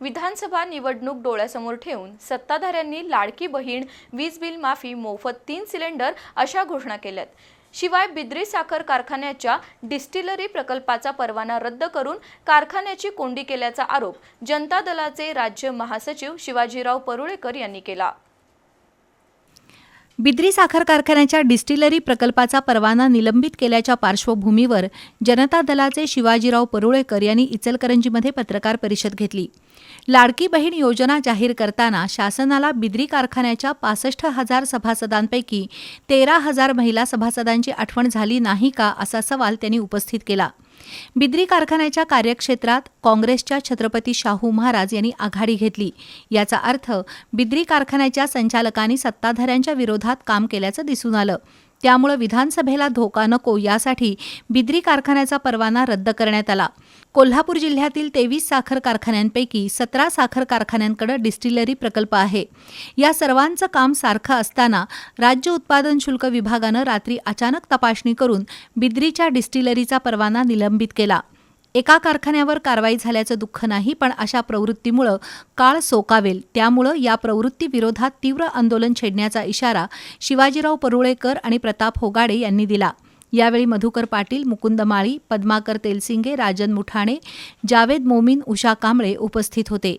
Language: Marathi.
विधानसभा निवडणूक डोळ्यासमोर ठेवून सत्ताधाऱ्यांनी लाडकी बहीण वीज बिल माफी मोफत तीन सिलेंडर अशा घोषणा केल्यात. शिवाय बिद्री साखर कारखान्याच्या डिस्टिलरी प्रकल्पाचा परवाना रद्द करून कारखान्याची कोंडी केल्याचा आरोप जनता दलाचे राज्य महासचिव शिवाजीराव परुळेकर यांनी केला. बिद्री साखर कारखान्याच्या डिस्टिलरी प्रकल्पाचा परवाना निलंबित केल्याच्या पार्श्वभूमीवर जनता दलाचे शिवाजीराव परुळेकर यांनी इचलकरंजीमध्ये पत्रकार परिषद घेतली. लाडकी बहीण योजना जाहीर करताना शासनाला बिद्री कारखान्याच्या पासष्ट हजार सभासदांपैकी तेरा हजार महिला सभासदांची आठवण झाली नाही का असा सवाल त्यांनी उपस्थित केला. बिद्री कारखान्याच्या कार्यक्षेत्रात काँग्रेसच्या छत्रपती शाहू महाराज यांनी आघाडी घेतली. याचा अर्थ बिद्री कारखान्याच्या संचालकांनी सत्ताधाऱ्यांच्या विरोधात काम केल्याचं दिसून आलं. त्यामुळे विधानसभेला धोका नको यासाठी बिद्री कारखान्याचा परवाना रद्द करण्यात आला. कोल्हापूर जिल्ह्यातील तेवीस साखर कारखान्यांपैकी सतरा साखर कारखान्यांकडे डिस्टिलरी प्रकल्प आहे. या सर्वांचं काम सारखं असताना राज्य उत्पादन शुल्क विभागानं रात्री अचानक तपासणी करून बिद्रीच्या डिस्टिलरीचा परवाना निलंबित केला. एका कारखान्यावर कारवाई झाल्याचं दुःख नाही पण अशा प्रवृत्तीमुळं काळ सोकावेल. त्यामुळं या प्रवृत्तीविरोधात तीव्र आंदोलन छेडण्याचा इशारा शिवाजीराव परुळेकर आणि प्रताप होगाडे यांनी दिला. यावेळी मधुकर पाटील मुकुंद माळी पद्माकर तेलसिंगे राजन मुठाणे जावेद मोमीन उषा कांबळे उपस्थित होते.